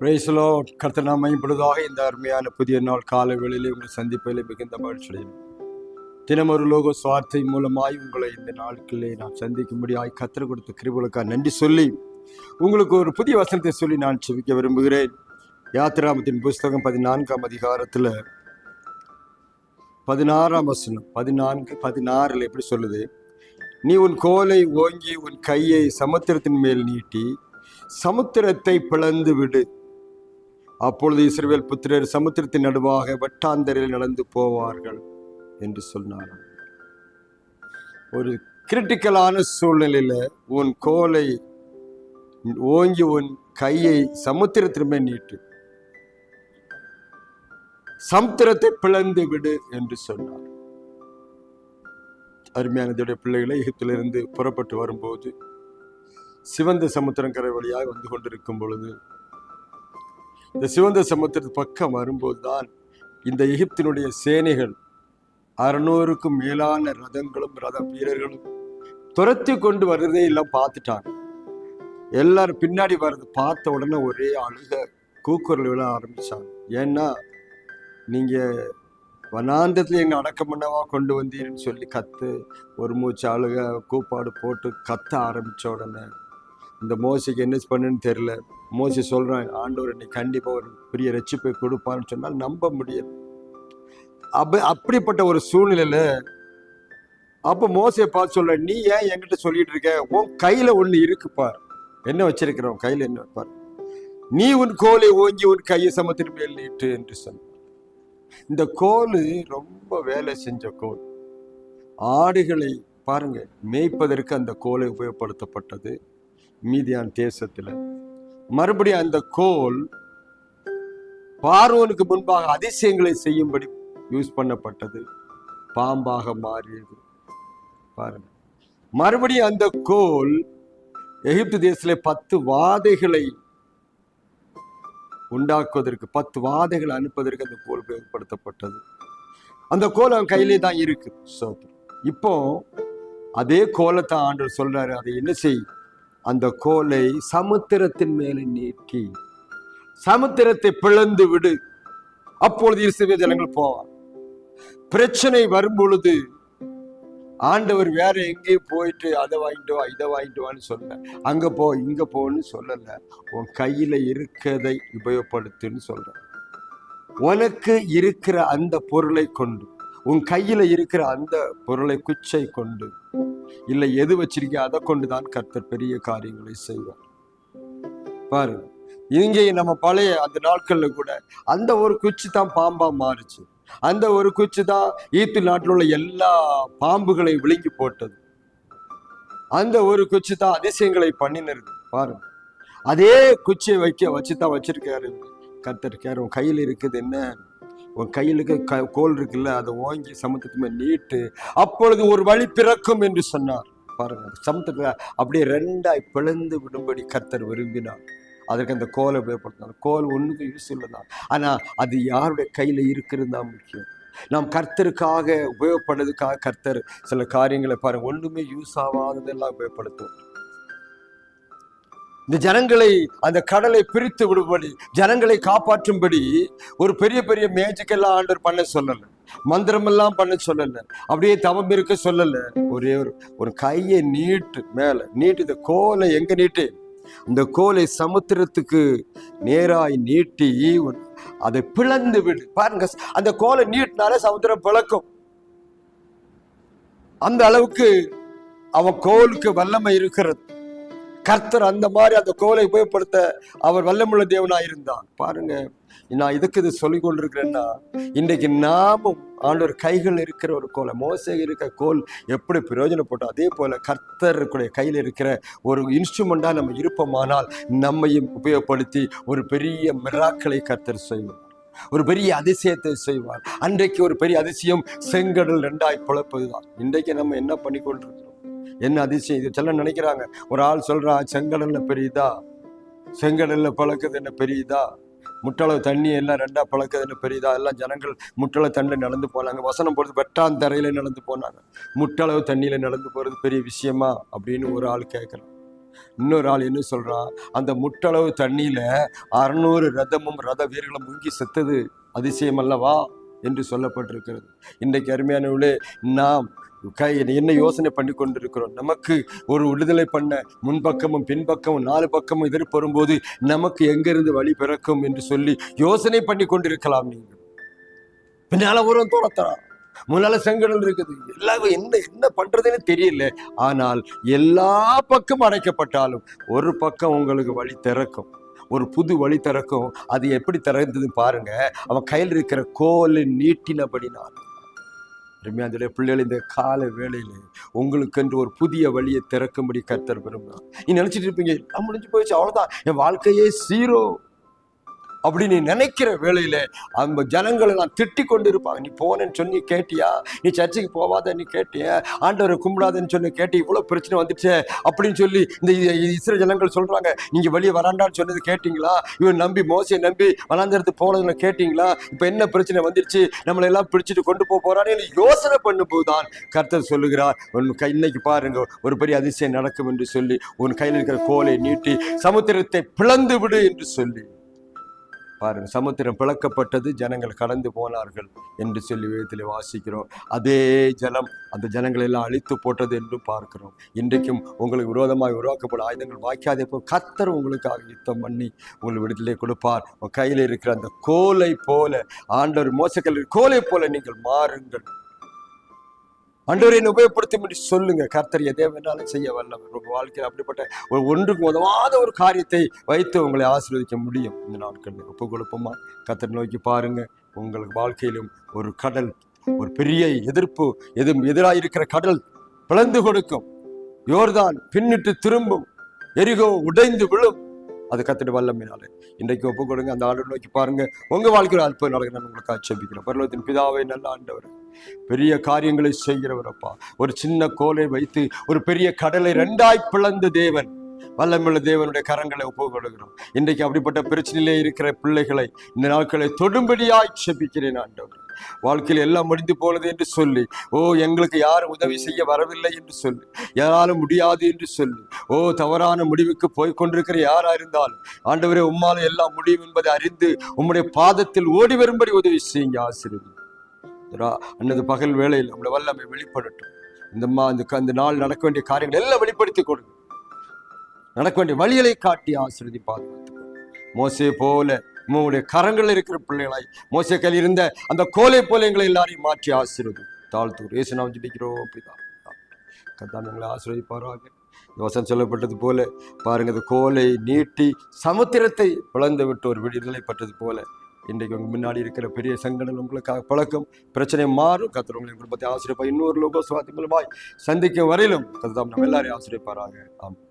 பிரைஸ்லோ கர்த்தனா மையப்படுவதாக இந்த அருமையான புதிய நாள் கால வேளையிலே உங்களை சந்திப்பதிலே மிகுந்த மகிழ்ச்சியடையும் தினம் ஒரு லோக சுவார்த்தை மூலமாய் உங்களை இந்த நாட்களிலே நான் சந்திக்கும்படியாய் கத்திர கொடுத்த கிருபலுக்காக நன்றி சொல்லி உங்களுக்கு ஒரு புதிய வசனத்தை சொல்லி நான் செவிக்க விரும்புகிறேன். யாத்திராமத்தின் புஸ்தகம் பதினான்காம் அதிகாரத்தில் பதினாறாம் வசனம் பதினான்கு பதினாறில் எப்படி சொல்லுது? நீ உன் கோலை ஓங்கி உன் கையை சமுத்திரத்தின் மேல் நீட்டி சமுத்திரத்தை பிளந்து விடு. அப்பொழுது இஸ்ரேல் புத்திரர் சமுத்திரத்தின் நடுவாக வட்டாந்தரில் நடந்து போவார்கள் என்று சொன்னார். ஒரு கிரிட்டிக்கலான சூழ்நிலையில உன் கோலை ஓங்கி உன் கையை சமுத்திரத்திற்குமே நீட்டு. சமுத்திரத்தை பிளந்து விடு என்று சொன்னார். அருமையானதுடைய பிள்ளைகளை எகிப்திலிருந்து புறப்பட்டு வரும்போது சிவந்த சமுத்திரம் கரை வழியாக வந்து கொண்டிருக்கும் பொழுது இந்த சிவந்த சமுத்திரத்து பக்கம் வரும்போது தான் இந்த எகிப்தினுடைய சேனைகள் அறுநூறுக்கும் மேலான ரதங்களும் ரத வீரர்களும் துரத்தி கொண்டு வர்றதே எல்லாம் பார்த்துட்டாங்க. எல்லாரும் பின்னாடி வர்றது பார்த்த உடனே ஒரே அழுக கூக்குரல் விழ ஆரம்பிச்சாங்க. ஏன்னா நீங்கள் வனாந்தத்தில் எங்கள் அடக்கம் பண்ணவா கொண்டு வந்தீங்கன்னு சொல்லி கத்து ஒரு மூச்சு அழுக கூப்பாடு போட்டு கத்த ஆரம்பித்த உடனே இந்த மோசிக்கு என்ன பண்ணுன்னு தெரியல. மோசி சொல்கிறான் ஆண்டவர் நீ கண்டிப்பாக ஒரு பெரிய ரட்சிப்பை கொடுப்பான்னு சொன்னால் நம்ப முடியல அப்ப அப்படிப்பட்ட ஒரு சூழ்நிலையில் அப்போ மோசையை பார்த்து சொல்ல நீ ஏன் என்கிட்ட சொல்லிட்டு இருக்க? உன் கையில் ஒன்று இருக்கு பார். என்ன வச்சிருக்கிறோம்? கையில் என்ன பார்? நீ உன் கோலை ஓங்கி உன் கையை சமத்தின் மேல் நீட்டு என்று சொன்ன இந்த கோல் ரொம்ப வேலை செஞ்ச கோல். ஆடுகளை பாருங்க மேய்ப்பதற்கு அந்த கோலை உபயோகப்படுத்தப்பட்டது. மீதியான் தேசத்தில். மறுபடியும் அந்த கோல் பார்வோனுக்கு முன்பாக அதிசயங்களை செய்யும்படி யூஸ் பண்ணப்பட்டது. பாம்பாக மாறியது. பாருங்க. மறுபடியும் அந்த கோல் எகிப்து தேசத்தில் பத்து வாதைகளை உண்டாக்குவதற்கு பத்து வாதைகளை அனுப்புவதற்கு அந்த கோல் உபயோகப்படுத்தப்பட்டது. அந்த கோல் அவன் கையிலே தான் இருக்கு. சோத்திரம் இப்போ அதே கோலத்தை ஆண்டவர் சொல்றாரு. அதை என்ன செய்? அந்த கோலை சமுத்திரத்தின் மேலே நீட்டி சமுத்திரத்தை பிளந்து விடு. அப்பொழுது இஸ்ரவேல் ஜனங்கள் போவார். பிரச்சனை வரும் பொழுது ஆண்டவர் வேற எங்கேயும் போயிட்டு அதை வாங்கிட்டு வா இதை வாங்கிட்டு வான்னு சொல்ல அங்க போ இங்க போன்னு சொல்லல. உன் கையில இருக்கிறதை உபயோகப்படுத்துன்னு சொல்ற. உனக்கு இருக்கிற அந்த பொருளை கொண்டு உன் கையில இருக்கிற அந்த பொருளை குச்சை கொண்டு இல்லை எது வச்சிருக்க அதை கொண்டு தான் கர்த்தர் பெரிய காரியங்களை செய்வார். பாருங்க இங்கே நம்ம பழைய அந்த நாட்களில் கூட அந்த ஒரு குச்சி தான் பாம்பா மாறுச்சு. அந்த ஒரு குச்சி தான் ஈத்து நாட்டில் உள்ள எல்லா பாம்புகளை விழுங்கி போட்டது. அந்த ஒரு குச்சி தான் அதிசயங்களை பண்ணினது. பாருங்க அதே குச்சியை வைக்க வச்சு தான் வச்சிருக்காரு கத்தர் உன் கையில் இருக்குது என்ன? உன் கையில் இருக்க க- கோல் இருக்குல்ல அதை ஓங்கி சமுத்திரத்துமே நீட்டு. அப்பொழுது ஒரு வழி பிறக்கும் என்று சொன்னார். பாருங்க சமுத்திரத்தை அப்படியே ரெண்டாய் பிளந்து விடும்படி கர்த்தர் விரும்பினார். அதற்கு அந்த கோலை உபயோகப்படுத்தினார். கோல் ஒண்ணுக்கு யூஸ் இல்லைதான் ஆனால் அது யாருடைய கையில் இருக்கிறது தான் முக்கியம். நாம் கர்த்தருக்காக உபயோகப்படுறதுக்காக கர்த்தர் சில காரியங்களை பாருங்க ஒன்றுமே யூஸ் ஆகாததெல்லாம் உபயோகப்படுத்துவோம் இந்த ஜனங்களை அந்த கடலை பிரித்து விடும்படி ஜனங்களை காப்பாற்றும்படி ஒரு பெரிய பெரிய மேஜிக்கெல்லாம் ஆண்டவர் பண்ண சொல்லல. மந்திரம் எல்லாம் பண்ண சொல்லல. அப்படியே தவம் இருக்க சொல்லல. ஒரே ஒரு ஒரு கையை நீட்டு மேல நீட்டு இந்த கோலை எங்க நீட்டு? இந்த கோலை சமுத்திரத்துக்கு நேராய் நீட்டி அதை பிளந்து விடு. பாருங்க அந்த கோலை நீட்டினாலே சமுத்திரம் பிளக்கும். அந்த அளவுக்கு அவன் கோலுக்கு வல்லமை இருக்கிறது. கர்த்தர் அந்த மாதிரி அந்த கோலை உபயோகப்படுத்த அவர் வல்லமுள்ள தேவனா இருந்தார். பாருங்க நான் இதுக்கு இது சொல்லிக் கொண்டிருக்கிறேன்னா இன்றைக்கு நாமும் ஆண்டவர் கைகள் இருக்கிற ஒரு கோலை மோசை இருக்க கோல் எப்படி பிரயோஜனப்பட்டோம் அதே போல் கர்த்தருக்குடைய கையில் இருக்கிற ஒரு இன்ஸ்ட்ருமெண்ட்டாக நம்ம இருப்போமானால் நம்மையும் உபயோகப்படுத்தி ஒரு பெரிய மிராக்களை கர்த்தர் செய்வார். ஒரு பெரிய அதிசயத்தை செய்வார். அன்றைக்கு ஒரு பெரிய அதிசயம் செங்கடல் ரெண்டாய் பிளப்பதுதான் இன்றைக்கு நம்ம என்ன பண்ணி கொண்டிருக்கிறோம்? என்ன அதிசயம்? இது சொல்ல நினைக்கிறாங்க. ஒரு ஆள் சொல்றா செங்கடல்ல பெரியதா? செங்கடல்ல பழக்குது என்ன பெரியதா? முட்டளவு தண்ணி எல்லாம் ரெண்டா பழக்குது என்ன பெரியதா? எல்லாம் ஜனங்கள் முட்டளவு தண்ணியில் நடந்து போனாங்க. வசனம் போடுறது வெட்டாந்தரையில நடந்து போனாங்க. முட்டளவு தண்ணியில நடந்து போறது பெரிய விஷயமா? அப்படின்னு ஒரு ஆள் கேட்கலாம் இன்னொரு ஆள் என்ன சொல்றான் அந்த முட்டளவு தண்ணியில அறுநூறு ரதமும் ரத வீரர்களும் முங்கி செத்தது. அதிசயம் அல்லவா? என்று சொல்லப்பட்டிருக்கிறது. இன்றைக்கு அருமையானவர்களே நாம் கை என்ன யோசனை பண்ணி கொண்டிருக்கிறோம்? நமக்கு ஒரு விடுதலை பண்ண முன்பக்கமும் பின்பக்கமும் நாலு பக்கமும் எதிர்ப்பு போது நமக்கு எங்கிருந்து வழி பிறக்கும் என்று சொல்லி யோசனை பண்ணி கொண்டிருக்கலாம் நீங்கள். பின்னால் உரம் துரத்துறான் முன்னால செங்கடல் இருக்குது. எல்லாம் என்ன என்ன பண்றதுன்னு தெரியல. ஆனால் எல்லா பக்கம் அடைக்கப்பட்டாலும் ஒரு பக்கம் உங்களுக்கு வழி திறக்கும். ஒரு புது வழி திறக்கும். அது எப்படி திறந்தது பாருங்க. அவன் கையில் இருக்கிற கோலை நீட்டினபடினால் அருமையாந்துடைய பிள்ளைகள் இந்த கால வேளையில உங்களுக்கென்று ஒரு புதிய வழியை திறக்கும்படி கர்த்தர் விரும்புகிறான் நீ நினைச்சிட்டு இருப்பீங்க முடிஞ்சு போயிடுச்சு அவ்வளவுதான். என் வாழ்க்கையே சீரோ அப்படி நீ நினைக்கிற வேளையில அந்த ஜனங்களை நான் திட்டி கொண்டு இருப்பாங்க நீ போனேன்னு சொல்லி கேட்டியா? நீ சர்ச்சுக்கு போவாத நீ கேட்டியா? ஆண்டவரை கும்பிடாதன்னு சொல்லி கேட்டு இவ்வளவு பிரச்சனை வந்துச்சு அப்படின்னு சொல்லி இந்த இ- ஜனங்கள் சொல்றாங்க. நீங்க வெளியே வராண்டான்னு சொன்னது கேட்டீங்களா? இவன் நம்பி மோசையை நம்பி வனாந்தரத்து போனதுன்னு கேட்டீங்களா? இப்ப என்ன பிரச்சனை வந்துருச்சு நம்மளை எல்லாம் பிடிச்சிட்டு கொண்டு போக போறான்னு யோசனை பண்ணும்போதுதான் கர்த்தர் சொல்லுகிறார். உன் கை இன்னைக்கு பாருங்க ஒரு பெரிய அதிசயம் நடக்கும் என்று சொல்லி உன் கையில் இருக்கிற கோலை நீட்டி சமுத்திரத்தை பிளந்து விடு என்று சொல்லி. பாருங்கள் சமுத்திரம் பிளக்கப்பட்டது ஜனங்கள் கடந்து போனார்கள் என்று சொல்லி வேதத்தில் வாசிக்கிறோம். அதே ஜலம் அந்த ஜனங்களை எல்லாம் அழித்து போட்டது என்றும் பார்க்கிறோம். இன்றைக்கும் உங்களுக்கு விரோதமாக உருவாக்கப்படும் ஆயுதங்கள் வாய்க்காதே. போ கத்தர் உங்களுக்காக யுத்தம் பண்ணி உங்களுக்கு விடுதலை கொடுப்பார். உங்க கையில் இருக்கிற அந்த கோலை போல ஆண்டவர் மோசக்கல் கோலை போல நீங்கள் மாறுங்கள். ஆண்டவரை என்னை உபயோகப்படுத்தும் என்று சொல்லுங்க. கர்த்தர் எதை வேணாலும் செய்ய வல்லவர். உங்க வாழ்க்கையில் அப்படிப்பட்ட ஒரு ஒன்றுக்கு உதவாத ஒரு காரியத்தை வைத்து உங்களை ஆசீர்வதிக்க முடியும். இந்த நாட்களில் ஒப்பு கொடுப்போமா கர்த்தர் நோக்கி பாருங்க. உங்களுக்கு வாழ்க்கையிலும் ஒரு கடல் ஒரு பெரிய எதிர்ப்பு எதுவும் எதிராக இருக்கிற கடல் பிளந்து கொடுக்கும். யோர்தான் பின்னிட்டு திரும்பும். எரிகோ உடைந்து விழும். அது கத்துட்டு வல்லமினாலே இன்றைக்கு ஒப்பு கொடுங்க. அந்த ஆண்டு நோக்கி பாருங்க. உங்க வாழ்க்கையில் அற்புதம் நடக்கிறேன் நான் உங்களுக்கு ஆட்சேபிக்கிறேன். பரலோகத்தின் பிதாவை நல்ல ஆண்டவர். பெரிய காரியங்களை செய்கிறவரப்பா. ஒரு சின்ன கோலை வைத்து ஒரு பெரிய கடலை ரெண்டாய் பிளந்த தேவன். வல்லமுள்ள தேவனுடைய கரங்களை ஒப்புக்கொள்கிறோம் இன்றைக்கு அப்படிப்பட்ட பிரச்சனையிலே இருக்கிற பிள்ளைகளை இந்த நாட்களை தொடும்படியாய் செபிக்கிறேன் ஆண்டவர். வாழ்க்கையில் எல்லாம் முடிந்து போனது என்று சொல்லி ஓ எங்களுக்கு யாரும் உதவி செய்ய வரவில்லை என்று சொல்லி யாராலும் முடியாது என்று சொல்லி ஓ தவறான முடிவுக்கு போய் கொண்டிருக்கிற யாரா இருந்தாலும் ஆண்டவரே உம்மால எல்லாம் முடியும் என்பதை அறிந்து உம்முடைய பாதத்தில் ஓடி வரும்படி உதவி செய்யுங்க ஆசிரியர் அன்னது பகல் வேளையில் நம்மளை வல்லமை வெளிப்படட்டும். இந்த மா இந்த அந்த நாள் நடக்க வேண்டிய காரியங்கள் எல்லாம் வெளிப்படுத்தி கொடுங்க. நடக்க வேண்டிய வழிகளை காட்டி ஆசிரியதி பாதுகாத்து மோசே போல உங்களுடைய கரங்கள் இருக்கிற பிள்ளைகளாய் மோசே கையில் இருந்த அந்த கோலை போல எங்களை எல்லாரையும் மாற்றி ஆசிரியது தாழ்த்து இயேசு நாம் ஜெபிக்கிறோம் அப்படிதான் கத்தான் எங்களை ஆசீர்வதிப்பாராக. வசம் சொல்லப்பட்டது போல பாருங்க கோலை நீட்டி சமுத்திரத்தை பிளந்து விட்டு ஒரு விடுதலை பட்டது போல இன்றைக்கு உங்கள் முன்னாடி இருக்கிற பெரிய சங்கடங்கள் உங்களுக்காக பழக்கம் பிரச்சனை மாறும். கத்தர் உங்களை குடும்பத்தை ஆசிரியப்பா இன்னொரு லோகோ சுவாத்தி மூலமாய் சந்திக்கும் வரையிலும் கத்தாம் நம்ம எல்லாரையும் ஆசிரியப்பாராங்க ஆமாம்